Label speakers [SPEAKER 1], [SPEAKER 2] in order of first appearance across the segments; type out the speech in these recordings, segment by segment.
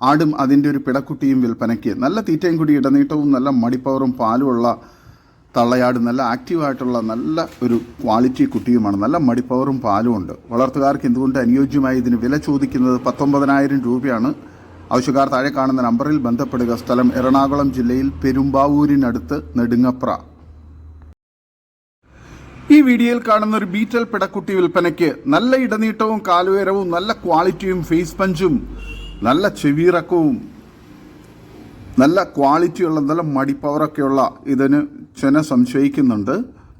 [SPEAKER 1] ആടും അതിന്റെ ഒരു പിടക്കുട്ടിയും വിൽപ്പനയ്ക്ക്. നല്ല തീറ്റയും കൂടി ഇടനീട്ടവും നല്ല മടിപ്പവറും പാലുമുള്ള തള്ളയാട് നല്ല ആക്റ്റീവായിട്ടുള്ള നല്ല ഒരു ക്വാളിറ്റി കുട്ടിയുമാണ്. നല്ല മടിപ്പവറും പാലുമുണ്ട് വളർത്തുകാർക്ക് എന്തുകൊണ്ട് അനുയോജ്യമായി ഇതിന് വില ചോദിക്കുന്നത് പത്തൊമ്പതിനായിരം രൂപയാണ്. ആവശ്യക്കാർ താഴെ കാണുന്ന നമ്പറിൽ ബന്ധപ്പെടുക. സ്ഥലം എറണാകുളം ജില്ലയിൽ പെരുമ്പാവൂരിനടുത്ത് നെടുങ്ങപ്ര. ഈ വീഡിയോയിൽ കാണുന്ന ഒരു ബീറ്റൽ പിടക്കുട്ടി വിൽപ്പനയ്ക്ക് നല്ല ഇടനീട്ടവും കാലുയരവും നല്ല ക്വാളിറ്റിയും ഫേസ് പഞ്ചും നല്ല ചെവിയിറക്കവും നല്ല ക്വാളിറ്റിയുള്ള നല്ല മടിപ്പവറൊക്കെയുള്ള ഇതിന് ചെന സംശയിക്കുന്നുണ്ട്.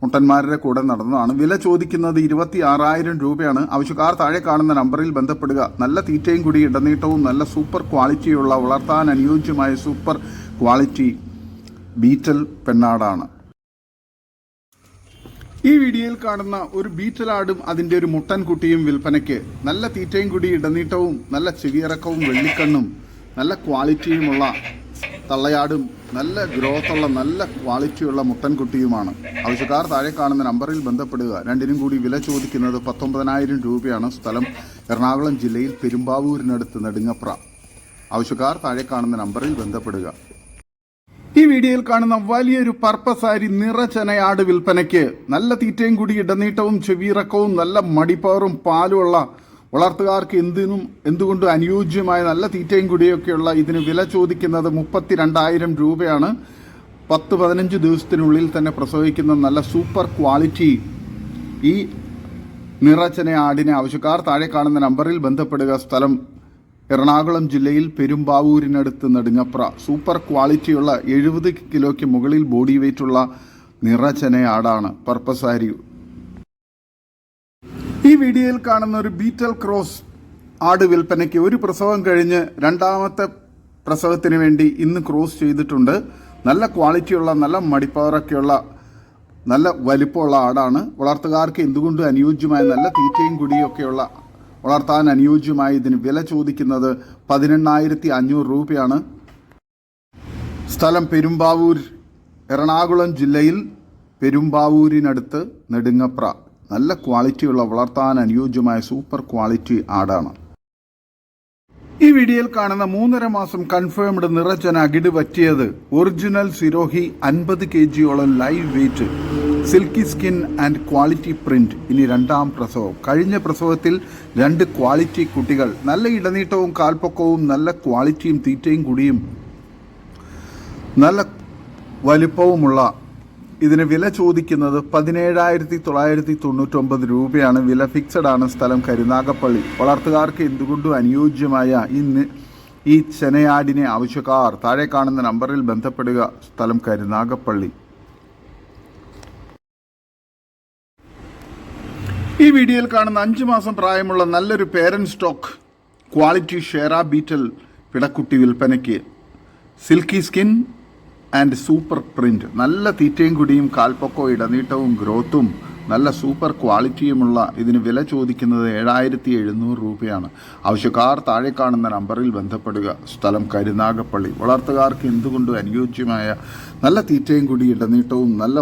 [SPEAKER 1] മുട്ടന്മാരുടെ കൂടെ നടന്നതാണ്. വില ചോദിക്കുന്നത് ഇരുപത്തി ആറായിരം രൂപയാണ്. ആവശ്യക്കാർ താഴെ കാണുന്ന നമ്പറിൽ ബന്ധപ്പെടുക. നല്ല തീറ്റയും കൂടി ഇടനീട്ടവും നല്ല സൂപ്പർ ക്വാളിറ്റിയുള്ള വളർത്താൻ അനുയോജ്യമായ സൂപ്പർ ക്വാളിറ്റി ബീറ്റൽ പെണ്ണാടാണ്. ഈ വീഡിയോയിൽ കാണുന്ന ഒരു ബീറ്റലാടും അതിന്റെ ഒരു മുട്ടൻ കുട്ടിയും വിൽപ്പനയ്ക്ക് നല്ല തീറ്റയും കൂടി ഇടനീട്ടവും നല്ല ചെവിയിറക്കവും വെള്ളിക്കണ്ണും നല്ല ക്വാളിറ്റിയുമുള്ള തള്ളയാടും നല്ല ഗ്രോത്തുള്ള നല്ല ക്വാളിറ്റിയുള്ള മുട്ടൻകുട്ടിയുമാണ് ആവശ്യക്കാർ താഴെ കാണുന്ന നമ്പറിൽ ബന്ധപ്പെടുക. രണ്ടിനും കൂടി വില ചോദിക്കുന്നത് പത്തൊമ്പതിനായിരം രൂപയാണ്. സ്ഥലം എറണാകുളം ജില്ലയിൽ പെരുമ്പാവൂരിനടുത്ത് നെടുങ്ങപ്ര. ആവശ്യക്കാർ താഴെ കാണുന്ന നമ്പറിൽ ബന്ധപ്പെടുക. ഈ വീഡിയോയിൽ കാണുന്ന വലിയൊരു പർപ്പസാരി നിറചനയാട് വിൽപ്പനയ്ക്ക് നല്ല തീറ്റയും കൂടി ഇടനീട്ടവും ചെവിയിറക്കവും നല്ല മടിപ്പവറും പാലുമുള്ള വളർത്തുകാർക്ക് എന്തിനും എന്തുകൊണ്ടും അനുയോജ്യമായ നല്ല തീറ്റയും കൂടിയൊക്കെയുള്ള ഇതിന് വില ചോദിക്കുന്നത് മുപ്പത്തി രണ്ടായിരം രൂപയാണ്. പത്ത് പതിനഞ്ച് ദിവസത്തിനുള്ളിൽ തന്നെ പ്രസവിക്കുന്ന നല്ല സൂപ്പർ ക്വാളിറ്റി ഈ നിറച്ചന ആടിനെ ആവശ്യക്കാർ താഴെ കാണുന്ന നമ്പറിൽ ബന്ധപ്പെടുക. സ്ഥലം എറണാകുളം ജില്ലയിൽ പെരുമ്പാവൂരിനടുത്ത് നെടുങ്ങപ്ര സൂപ്പർ ക്വാളിറ്റിയുള്ള എഴുപത് കിലോയ്ക്ക് മുകളിൽ ബോഡി വെയ്റ്റുള്ള നിറചനയാടാണ് പർപ്പസാരി. ഈ വീഡിയോയിൽ കാണുന്ന ഒരു ബീറ്റൽ ക്രോസ് ആട് വിൽപ്പനയ്ക്ക് ഒരു പ്രസവം കഴിഞ്ഞ് രണ്ടാമത്തെ പ്രസവത്തിന് വേണ്ടി ഇന്ന് ക്രോസ് ചെയ്തിട്ടുണ്ട്. നല്ല ക്വാളിറ്റിയുള്ള നല്ല മടിപ്പവറൊക്കെയുള്ള നല്ല വലിപ്പമുള്ള ആടാണ്. വളർത്തുകാർക്ക് എന്തുകൊണ്ടും അനുയോജ്യമായ നല്ല തീറ്റയും കുടിയൊക്കെയുള്ള വളർത്താൻ അനുയോജ്യമായ ഇതിന് വില ചോദിക്കുന്നത് പതിനെണ്ണായിരത്തി അഞ്ഞൂറ് രൂപയാണ്. സ്ഥലം പെരുമ്പാവൂർ എറണാകുളം ജില്ലയിൽ പെരുമ്പാവൂരിനടുത്ത് നെടുങ്ങപ്ര. നല്ല ക്വാളിറ്റിയുള്ള വളർത്താൻ അനുയോജ്യമായ സൂപ്പർ ക്വാളിറ്റി ആടാണ്. ഈ വീഡിയോയിൽ കാണുന്ന മൂന്നര മാസം കൺഫേംഡ് നിറച്ചന അകിട് പറ്റിയത് ഒറിജിനൽ സിരോഹി അൻപത് K ജിയോളം live weight silky skin and quality print. ഇനി രണ്ടാം പ്രസവം. കഴിഞ്ഞ പ്രസവത്തിൽ രണ്ട് ക്വാളിറ്റി കുട്ടികൾ നല്ല ഇടനീട്ടവും കാൽപ്പൊക്കവും നല്ല ക്വാളിറ്റിയും തീറ്റയും കുടിയും നല്ല വലിപ്പവുമുള്ള ഇതിന് വില ചോദിക്കുന്നത് പതിനേഴായിരത്തി തൊള്ളായിരത്തി തൊണ്ണൂറ്റൊമ്പത് രൂപയാണ്. വില ഫിക്സഡ് ആണ് സ്ഥലം കരുനാഗപ്പള്ളി. വളർത്തുകാർക്ക് എന്തുകൊണ്ടും അനുയോജ്യമായ ഇന്ന് ഈ ചെനയാടിനെ ആവശ്യക്കാർ. താഴെ കാണുന്ന നമ്പറിൽ ബന്ധപ്പെടുക. സ്ഥലം കരുനാഗപ്പള്ളി. ഈ വീഡിയോയിൽ കാണുന്ന അഞ്ച് മാസം പ്രായമുള്ള നല്ലൊരു പേരൻ സ്റ്റോക്ക് ക്വാളിറ്റി ഷെയറ ബീറ്റൽ പിടക്കുട്ടി വിൽപ്പനയ്ക്ക് silky skin and super print നല്ല തീറ്റയും കുടിയും കാൽപ്പൊക്കോ ഇടനീട്ടവും ഗ്രോത്തും നല്ല സൂപ്പർ ക്വാളിറ്റിയുമുള്ള ഇതിന് വില ചോദിക്കുന്നത് ഏഴായിരത്തി എഴുന്നൂറ് രൂപയാണ്. ആവശ്യക്കാർ താഴെ കാണുന്ന നമ്പറിൽ ബന്ധപ്പെടുക. സ്ഥലം കരുനാഗപ്പള്ളി. വളർത്തുകാർക്ക് എന്തുകൊണ്ടും അനുയോജ്യമായ നല്ല തീറ്റയും കുടി ഇടനീട്ടവും നല്ല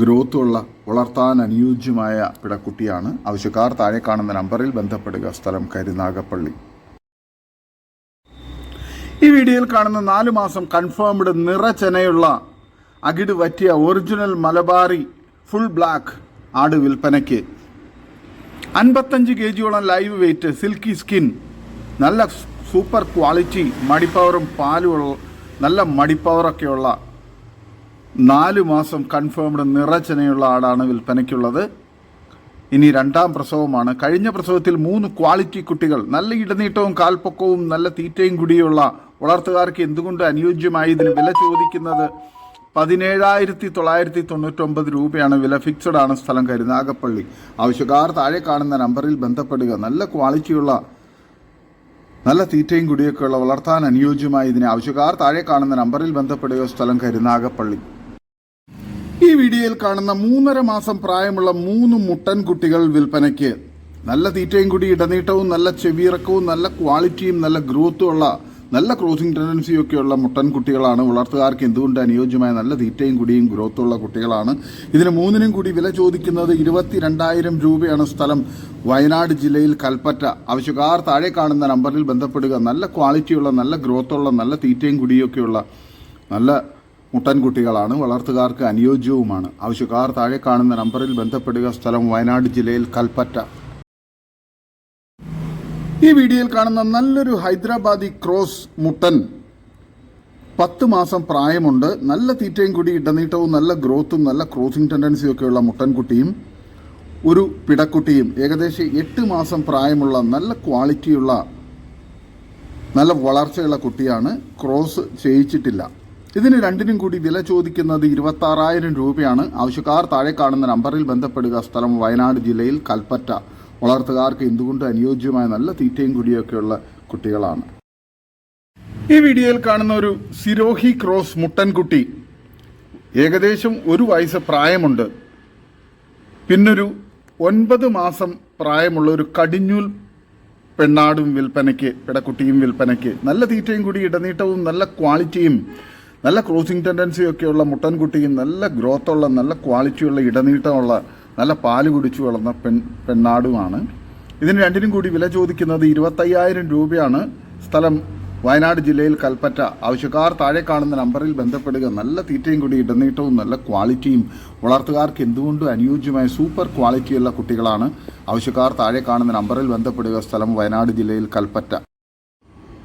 [SPEAKER 1] ഗ്രോത്തുള്ള വളർത്താൻ അനുയോജ്യമായ പിടക്കുട്ടിയാണ്. ആവശ്യക്കാർ താഴെ കാണുന്ന നമ്പറിൽ ബന്ധപ്പെടുക. സ്ഥലം കരുനാഗപ്പള്ളി. ഈ വീഡിയോയിൽ കാണുന്ന നാല് മാസം കൺഫേംഡ് നിറചനയുള്ള അകിട് വറ്റിയ ഒറിജിനൽ മലബാറി ഫുൾ ബ്ലാക്ക് ആട് വിൽപ്പനയ്ക്ക്. അൻപത്തഞ്ച് കെ ജിയോളം ലൈവ് വെയിറ്റ് സിൽക്കി സ്കിൻ നല്ല സൂപ്പർ ക്വാളിറ്റി മടിപ്പവറും പാലും നല്ല മടിപ്പവറൊക്കെയുള്ള നാല് മാസം കൺഫേംഡ് നിറച്ചനയുള്ള ആടാണ് വിൽപ്പനയ്ക്കുള്ളത്. ഇനി രണ്ടാം പ്രസവമാണ്. കഴിഞ്ഞ പ്രസവത്തിൽ മൂന്ന് ക്വാളിറ്റി കുട്ടികൾ നല്ല ഇടനീട്ടവും കാൽപ്പൊക്കവും നല്ല തീറ്റയും കൂടിയുള്ള വളർത്തുകാർക്ക് എന്തുകൊണ്ട് അനുയോജ്യമായി ഇതിന് വില ചോദിക്കുന്നത്? പതിനേഴായിരത്തി തൊള്ളായിരത്തി തൊണ്ണൂറ്റൊമ്പത് രൂപയാണ് വില ഫിക്സഡ് ആണ് സ്ഥലം കരുനാഗപ്പള്ളി ആവശ്യക്കാർ താഴെ കാണുന്ന നമ്പറിൽ ബന്ധപ്പെടുക. നല്ല ക്വാളിറ്റിയുള്ള നല്ല തീറ്റയും കുടിയൊക്കെയുള്ള വളർത്താൻ അനുയോജ്യമായ ഇതിന് ആവശ്യക്കാർ താഴെ കാണുന്ന നമ്പറിൽ ബന്ധപ്പെടുക സ്ഥലം കരുനാഗപ്പള്ളി ഈ വീഡിയോയിൽ കാണുന്ന മൂന്നര മാസം പ്രായമുള്ള മൂന്ന് മുട്ടൻ കുട്ടികൾ വിൽപ്പനയ്ക്ക്. നല്ല തീറ്റയും കൂടി ഇടനീട്ടവും നല്ല ചെവിയിറക്കവും നല്ല ക്വാളിറ്റിയും നല്ല ഗ്രോത്തും ഉള്ള നല്ല ക്രോസിംഗ് ടെൻഡൻസിയും ഒക്കെയുള്ള മുട്ടൻ കുട്ടികളാണ് വളർത്തുകാർക്ക് എന്തുകൊണ്ട് അനുയോജ്യമായ നല്ല തീറ്റയും കൂടിയും ഗ്രോത്തും ഉള്ള കുട്ടികളാണ്. ഇതിന് മൂന്നിനും കൂടി വില ചോദിക്കുന്നത് ഇരുപത്തിരണ്ടായിരം രൂപയാണ് സ്ഥലം. വയനാട് ജില്ലയിൽ കൽപ്പറ്റ. ആവശ്യക്കാർ താഴെ കാണുന്ന നമ്പറിൽ ബന്ധപ്പെടുക. നല്ല ക്വാളിറ്റിയുള്ള നല്ല ഗ്രോത്തുള്ള നല്ല തീറ്റയും കുടിയൊക്കെയുള്ള നല്ല മുട്ടൻകുട്ടികളാണ് വളർത്തുകാർക്ക് അനുയോജ്യവുമാണ്. ആവശ്യക്കാർ താഴെ കാണുന്ന നമ്പറിൽ ബന്ധപ്പെടുക. സ്ഥലം വയനാട് ജില്ലയിൽ കൽപ്പറ്റ. ഈ വീഡിയോയിൽ കാണുന്ന നല്ലൊരു ഹൈദരാബാദി ക്രോസ് മുട്ടൻ പത്ത് മാസം പ്രായമുണ്ട്. നല്ല തീറ്റയും കൂടി ഇടനീട്ടവും നല്ല ഗ്രോത്തും നല്ല ക്രോസിംഗ് ടെൻഡൻസിയും ഒക്കെയുള്ള മുട്ടൻകുട്ടിയും ഒരു പിടക്കുട്ടിയും ഏകദേശം എട്ട് മാസം പ്രായമുള്ള നല്ല ക്വാളിറ്റിയുള്ള നല്ല വളർച്ചയുള്ള കുട്ടിയാണ് ക്രോസ് ചെയ്യിച്ചിട്ടില്ല. ഇതിന് രണ്ടിനും കൂടി വില ചോദിക്കുന്നത് ഇരുപത്തി ആറായിരം രൂപയാണ്. ആവശ്യക്കാർ താഴെ കാണുന്ന നമ്പറിൽ ബന്ധപ്പെടുക. സ്ഥലം വയനാട് ജില്ലയിൽ കൽപ്പറ്റ. വളർത്തുകാർക്ക് എന്തുകൊണ്ട് അനുയോജ്യമായ നല്ല തീറ്റയും കുടിയൊക്കെയുള്ള കുട്ടികളാണ്. ഈ വീഡിയോയിൽ കാണുന്ന ഒരു സിരോഹി ക്രോസ് മുട്ടൻകുട്ടി. ഏകദേശം ഒരു വയസ്സ് പ്രായമുണ്ട്. പിന്നൊരു ഒൻപത് മാസം പ്രായമുള്ള ഒരു കടിഞ്ഞൂൽ പെണ്ണാടും വിൽപ്പനയ്ക്ക് പിടക്കുട്ടിയും വിൽപ്പനയ്ക്ക് നല്ല തീറ്റയും കൂടി ഇടനീട്ടവും നല്ല ക്വാളിറ്റിയും നല്ല ക്രോസിംഗ് ടെൻഡൻസി ഒക്കെയുള്ള മുട്ടൻകുട്ടിയും നല്ല ഗ്രോത്തുള്ള നല്ല ക്വാളിറ്റിയുള്ള ഇടനീട്ടമുള്ള നല്ല പാൽ കുടിച്ചു വളർന്ന പെൺ പെണ്ണാടുമാണ്. ഇതിന് രണ്ടിനും കൂടി വില ചോദിക്കുന്നത് ഇരുപത്തയ്യായിരം രൂപയാണ്. സ്ഥലം വയനാട് ജില്ലയിൽ കൽപ്പറ്റ. ആവശ്യക്കാർ താഴെ കാണുന്ന നമ്പറിൽ ബന്ധപ്പെടുക. നല്ല തീറ്റയും കൂടി ഇടനീട്ടവും നല്ല ക്വാളിറ്റിയും. വളർത്തുകാർക്ക് എന്തുകൊണ്ടും അനുയോജ്യമായ സൂപ്പർ ക്വാളിറ്റിയുള്ള കുട്ടികളാണ്? ആവശ്യക്കാർ താഴെ കാണുന്ന നമ്പറിൽ ബന്ധപ്പെടുക. സ്ഥലം വയനാട് ജില്ലയിൽ കൽപ്പറ്റ.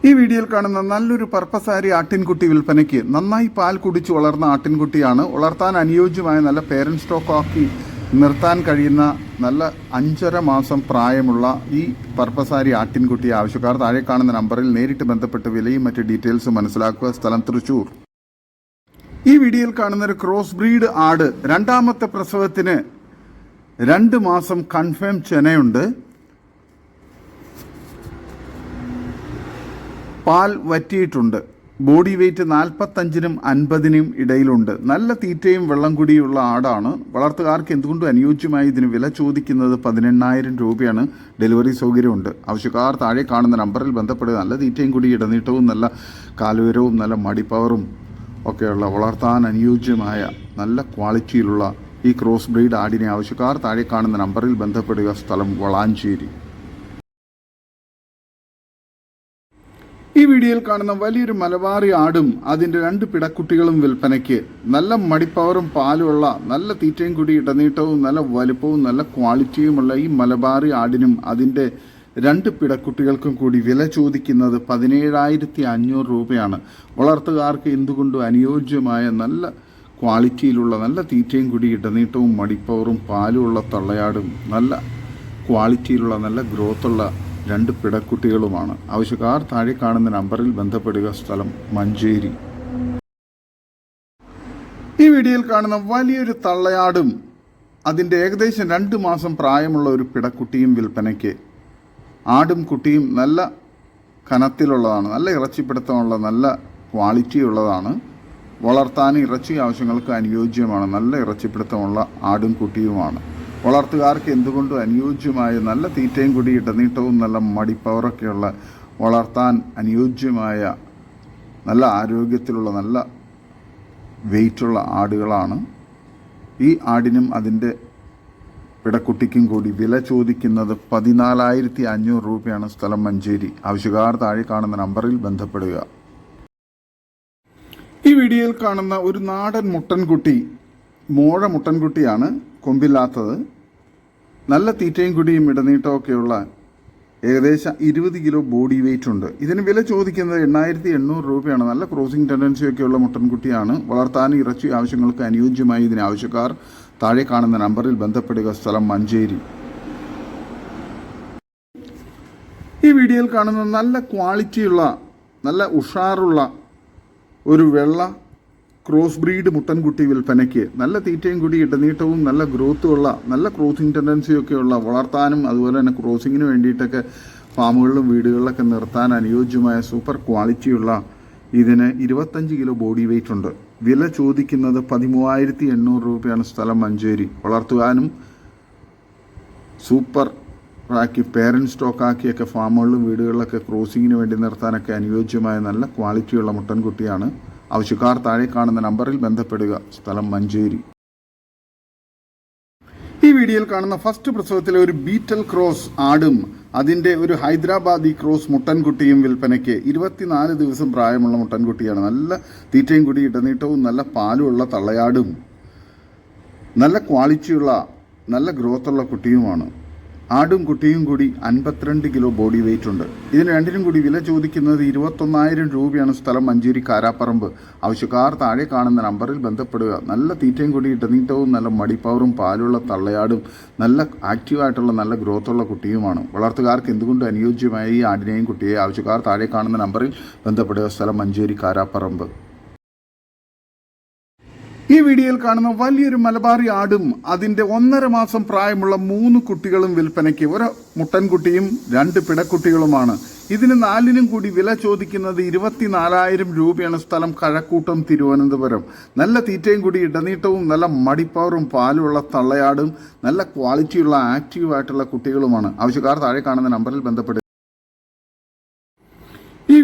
[SPEAKER 1] ഈ വീഡിയോയിൽ കാണുന്ന നല്ലൊരു പർപ്പസാരി ആട്ടിൻകുട്ടി വിൽപ്പനയ്ക്ക് നന്നായി പാൽ കുടിച്ച് വളർന്ന ആട്ടിൻകുട്ടിയാണ് വളർത്താൻ അനുയോജ്യമായ നല്ല പേരൻ സ്റ്റോക്ക് ആക്കി നിർത്താൻ കഴിയുന്ന നല്ല അഞ്ചര മാസം പ്രായമുള്ള ഈ പർപ്പസാരി ആട്ടിൻകുട്ടി ആവശ്യക്കാർ. താഴെ കാണുന്ന നമ്പറിൽ നേരിട്ട് ബന്ധപ്പെട്ട് വിലയും മറ്റ് ഡീറ്റെയിൽസും മനസ്സിലാക്കുക. സ്ഥലം തൃശൂർ. ഈ വീഡിയോയിൽ കാണുന്ന ഒരു ക്രോസ് ബ്രീഡ് ആട് രണ്ടാമത്തെ പ്രസവത്തിന് രണ്ട് മാസം കൺഫേം ചെനയുണ്ട്. പാൽ വറ്റിയിട്ടുണ്ട്. ബോഡി വെയ്റ്റ് നാൽപ്പത്തഞ്ചിനും അൻപതിനും ഇടയിലുണ്ട്. നല്ല തീറ്റയും വെള്ളം കുടിയുള്ള ആടാണ്. വളർത്തുകാർക്ക് എന്തുകൊണ്ടും അനുയോജ്യമായി ഇതിന് വില ചോദിക്കുന്നത് പതിനെണ്ണായിരം രൂപയാണ്. ഡെലിവറി സൗകര്യമുണ്ട്. ആവശ്യക്കാർ താഴെ കാണുന്ന നമ്പറിൽ ബന്ധപ്പെടുക. നല്ല തീറ്റയും കൂടി ഇടനീട്ടവും നല്ല കാലുവരവും നല്ല മടിപ്പവറും ഒക്കെയുള്ള വളർത്താൻ അനുയോജ്യമായ നല്ല ക്വാളിറ്റിയിലുള്ള ഈ ക്രോസ് ബ്രീഡ് ആടിനെ ആവശ്യക്കാർ താഴെ കാണുന്ന നമ്പറിൽ ബന്ധപ്പെടുക. സ്ഥലം വളാഞ്ചേരി. ഈ വീഡിയോയിൽ കാണുന്ന വലിയൊരു മലബാറി ആടും അതിന്റെ രണ്ട് പിടക്കുട്ടികളും വിൽപ്പനയ്ക്ക് നല്ല മടിപ്പവറും പാലുമുള്ള നല്ല തീറ്റയും കൂടി ഇടനീട്ടവും നല്ല വലുപ്പവും നല്ല ക്വാളിറ്റിയുമുള്ള ഈ മലബാറി ആടിനും അതിന്റെ രണ്ട് പിടക്കുട്ടികൾക്കും കൂടി വില ചോദിക്കുന്നത് പതിനേഴായിരത്തി അഞ്ഞൂറ് രൂപയാണ്. വളർത്തുകാർക്ക് എന്തുകൊണ്ടും അനുയോജ്യമായ നല്ല ക്വാളിറ്റിയിലുള്ള നല്ല തീറ്റയും കൂടി ഇടനീട്ടവും മടിപ്പവറും പാലുമുള്ള തള്ളയാടും നല്ല ക്വാളിറ്റിയിലുള്ള നല്ല ഗ്രോത്തുള്ള രണ്ട് പിടക്കുട്ടികളുമാണ്. ആവശ്യക്കാർ താഴെ കാണുന്ന നമ്പറിൽ ബന്ധപ്പെടുക. സ്ഥലം മഞ്ചേരി. ഈ വീഡിയോയിൽ കാണുന്ന വലിയൊരു തള്ളയാടും അതിന്റെ ഏകദേശം രണ്ട് മാസം പ്രായമുള്ള ഒരു പിടക്കുട്ടിയും വിൽപ്പനയ്ക്ക്. ആടും കുട്ടിയും നല്ല കനത്തിലുള്ളതാണ് നല്ല ഇറച്ചിപ്പിടുത്തമുള്ള നല്ല ക്വാളിറ്റി ഉള്ളതാണ് വളർത്താൻ ഇറച്ചി ആവശ്യങ്ങൾക്ക് അനുയോജ്യമാണ് നല്ല ഇറച്ചിപ്പിടുത്തമുള്ള ആടും കുട്ടിയുമാണ്. വളർത്തുകാർക്ക് എന്തുകൊണ്ടും അനുയോജ്യമായ നല്ല തീറ്റയും കൂടി ഇടനീട്ടവും നല്ല മടിപ്പവറൊക്കെയുള്ള വളർത്താൻ അനുയോജ്യമായ നല്ല ആരോഗ്യത്തിലുള്ള നല്ല വെയിറ്റുള്ള ആടുകളാണ്. ഈ ആടിനും അതിന്റെ പിടക്കുട്ടിക്കും കൂടി വില ചോദിക്കുന്നത് പതിനാലായിരത്തി അഞ്ഞൂറ് രൂപയാണ് സ്ഥലം മഞ്ചേരി. ആവശ്യക്കാർ താഴെ കാണുന്ന നമ്പറിൽ ബന്ധപ്പെടുക. ഈ വീഡിയോയിൽ കാണുന്ന ഒരു നാടൻ മുട്ടൻകുട്ടി മോഴ മുട്ടൻകുട്ടിയാണ് കൊമ്പില്ലാത്തത്. നല്ല തീറ്റയും കുടിയും ഇടനീട്ടമൊക്കെയുള്ള ഏകദേശം ഇരുപത് കിലോ ബോഡി വെയിറ്റ് ഉണ്ട്. ഇതിന് വില ചോദിക്കുന്നത് എണ്ണായിരത്തി എണ്ണൂറ് രൂപയാണ്. നല്ല ക്രോസിംഗ് ടെൻഡൻസി ഒക്കെയുള്ള മുട്ടൻകുട്ടിയാണ്. വളർത്താൻ ഇറച്ചി ആവശ്യങ്ങൾക്ക് അനുയോജ്യമായി ഇതിന് ആവശ്യക്കാർ താഴെ കാണുന്ന നമ്പറിൽ ബന്ധപ്പെടുക. സ്ഥലം മഞ്ചേരി. ഈ വീഡിയോയിൽ കാണുന്ന നല്ല ക്വാളിറ്റിയുള്ള നല്ല ഉഷാറുള്ള ഒരു വെള്ള ക്രോസ് ബ്രീഡ് മുട്ടൻകുട്ടി വിൽപ്പനയ്ക്ക് നല്ല തീറ്റയും കൂടി ഇടനീട്ടവും നല്ല ഗ്രോത്തും ഉള്ള നല്ല ക്രോസിങ് ടെൻഡൻസിയൊക്കെ ഉള്ള വളർത്താനും അതുപോലെ തന്നെ ക്രോസിങ്ങിന് വേണ്ടിയിട്ടൊക്കെ ഫാമുകളിലും വീടുകളിലൊക്കെ നിർത്താൻ അനുയോജ്യമായ സൂപ്പർ ക്വാളിറ്റിയുള്ള ഇതിന് ഇരുപത്തഞ്ച് കിലോ ബോഡി വെയിറ്റ് ഉണ്ട്. വില ചോദിക്കുന്നത് പതിമൂവായിരത്തി എണ്ണൂറ് രൂപയാണ് സ്ഥലം മഞ്ചേരി. വളർത്തുവാനും സൂപ്പർ ആക്കി പേരന്റ് സ്റ്റോക്കാക്കിയൊക്കെ ഫാമുകളിലും വീടുകളിലൊക്കെ ക്രോസിങ്ങിന് വേണ്ടി നിർത്താനൊക്കെ അനുയോജ്യമായ നല്ല ക്വാളിറ്റിയുള്ള മുട്ടൻകുട്ടിയാണ് ആവശ്യക്കാർ താഴെ കാണുന്ന നമ്പറിൽ ബന്ധപ്പെടുക. സ്ഥലം മഞ്ചേരി. ഈ വീഡിയോയിൽ കാണുന്ന ഫസ്റ്റ് പ്രസവത്തിലെ ഒരു ബീറ്റൽ ക്രോസ് ആടും അതിന്റെ ഒരു ഹൈദരാബാദി ക്രോസ് മുട്ടൻകുട്ടിയും വിൽപ്പനയ്ക്ക് ഇരുപത്തിനാല് ദിവസം പ്രായമുള്ള മുട്ടൻകുട്ടിയാണ്. നല്ല തീറ്റയും കുടി ഇടനീട്ടവും നല്ല പാലുമുള്ള തള്ളയാടും നല്ല ക്വാളിറ്റിയുള്ള നല്ല ഗ്രോത്തുള്ള കുട്ടിയുമാണ്. ആടും കുട്ടിയും കൂടി അൻപത്തിരണ്ട് കിലോ ബോഡി വെയിറ്റ് ഉണ്ട്. ഇതിന് രണ്ടിനും കൂടി വില ചോദിക്കുന്നത് ഇരുപത്തൊന്നായിരം രൂപയാണ് സ്ഥലം മഞ്ചേരി കാരാപ്പറമ്പ്. ആവശ്യക്കാർ താഴെ കാണുന്ന നമ്പറിൽ ബന്ധപ്പെടുക. നല്ല തീറ്റയും കൂടി ഇടനീട്ടവും നല്ല മടിപ്പവറും പാലുള്ള തള്ളയാടും നല്ല ആക്റ്റീവായിട്ടുള്ള നല്ല ഗ്രോത്തുള്ള കുട്ടിയുമാണ്. വളർത്തുകാർക്ക് എന്തുകൊണ്ട് അനുയോജ്യമായ ഈ ആടിനെയും കുട്ടിയെ ആവശ്യക്കാർ താഴെ കാണുന്ന നമ്പറിൽ ബന്ധപ്പെടുക? സ്ഥലം മഞ്ചേരി കാരാപ്പറമ്പ്. ഈ വീഡിയോയിൽ കാണുന്ന വലിയൊരു മലബാറി ആടും അതിന്റെ ഒന്നര മാസം പ്രായമുള്ള മൂന്ന് കുട്ടികളും വിൽപ്പനയ്ക്ക്. ഒരു മുട്ടൻകുട്ടിയും രണ്ട് പിടക്കുട്ടികളുമാണ് ഇതിന് നാലിനും കൂടി വില ചോദിക്കുന്നത് ഇരുപത്തിനാലായിരം രൂപയാണ് സ്ഥലം കഴക്കൂട്ടം തിരുവനന്തപുരം. നല്ല തീറ്റയും കൂടി ഇടനീട്ടവും നല്ല മടിപ്പവറും പാലുമുള്ള തള്ളയാടും നല്ല ക്വാളിറ്റിയുള്ള ആക്റ്റീവായിട്ടുള്ള കുട്ടികളുമാണ്. ആവശ്യക്കാർ താഴെ കാണുന്ന നമ്പറിൽ ബന്ധപ്പെടുക.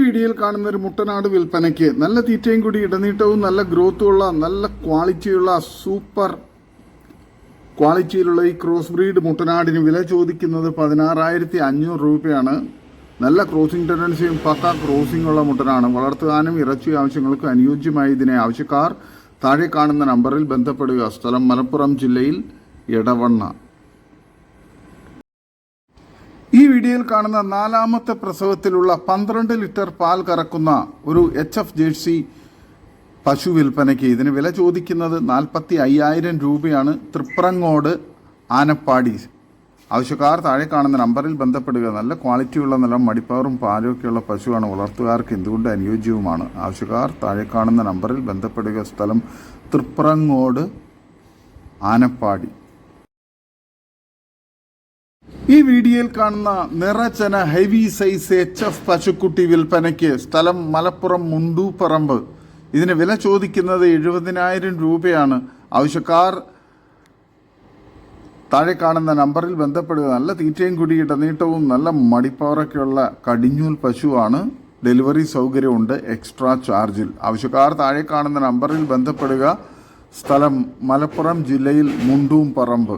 [SPEAKER 1] വീഡിയോയിൽ കാണുന്ന ഒരു മുട്ടനാട് വിൽപ്പനയ്ക്ക് നല്ല തീറ്റയും കൂടി ഇടനീട്ടവും നല്ല ഗ്രോത്തുള്ള നല്ല ക്വാളിറ്റിയുള്ള സൂപ്പർ ക്വാളിറ്റിയിലുള്ള ഈ ക്രോസ് ബ്രീഡ് മുട്ടനാടിന് വില ചോദിക്കുന്നത് പതിനാറായിരത്തി അഞ്ഞൂറ് രൂപയാണ്. നല്ല ക്രോസിംഗ് ടെൻഡൻസിയും പക്ക ക്രോസിംഗ് ഉള്ള മുട്ടനാണ്. വളർത്തുവാനും ഇറച്ചി ആവശ്യങ്ങൾക്കും അനുയോജ്യമായ ഇതിനെ ആവശ്യക്കാർ താഴെ കാണുന്ന നമ്പറിൽ ബന്ധപ്പെടുക. സ്ഥലം മലപ്പുറം ജില്ലയിൽ എടവണ്ണ ഈ വീഡിയോയിൽ കാണുന്ന നാലാമത്തെ പ്രസവത്തിലുള്ള പന്ത്രണ്ട് ലിറ്റർ പാൽ കറക്കുന്ന ഒരു എച്ച് എഫ് ജേഴ്സി പശു വിൽപ്പനയ്ക്ക് ഇതിന് വില ചോദിക്കുന്നത് നാൽപ്പത്തി അയ്യായിരം രൂപയാണ്. തൃപ്രങ്ങോട് ആനപ്പാടി. ആവശ്യക്കാർ താഴെ കാണുന്ന നമ്പറിൽ ബന്ധപ്പെടുക. നല്ല ക്വാളിറ്റിയുള്ള നല്ല മടിപ്പവറും പാലും ഒക്കെയുള്ള പശുവാണ്. വളർത്തുകാർക്ക് എന്തുകൊണ്ട് അനുയോജ്യവുമാണ്? ആവശ്യക്കാർ താഴെ കാണുന്ന നമ്പറിൽ ബന്ധപ്പെടുക. സ്ഥലം തൃപ്രങ്ങോട് ആനപ്പാടി. ഈ വീഡിയോയിൽ കാണുന്ന നിറച്ചന ഹെവി സൈസ് എച്ച് എഫ് പശുക്കുട്ടി വിൽപ്പനയ്ക്ക് സ്ഥലം മലപ്പുറം മുണ്ടൂപ്പറമ്പ്. ഇതിന് വില ചോദിക്കുന്നത് എഴുപതിനായിരം രൂപയാണ്. ആവശ്യക്കാർ താഴെ കാണുന്ന നമ്പറിൽ ബന്ധപ്പെടുക. നല്ല തീറ്റയും കുടി ഇടനീട്ടവും നല്ല മടിപ്പവറൊക്കെയുള്ള കടിഞ്ഞൂൽ പശുവാണ്. ഡെലിവറി സൗകര്യമുണ്ട് എക്സ്ട്രാ ചാർജിൽ. ആവശ്യക്കാർ താഴെ കാണുന്ന നമ്പറിൽ ബന്ധപ്പെടുക. സ്ഥലം മലപ്പുറം ജില്ലയിൽ മുണ്ടൂം പറമ്പ്.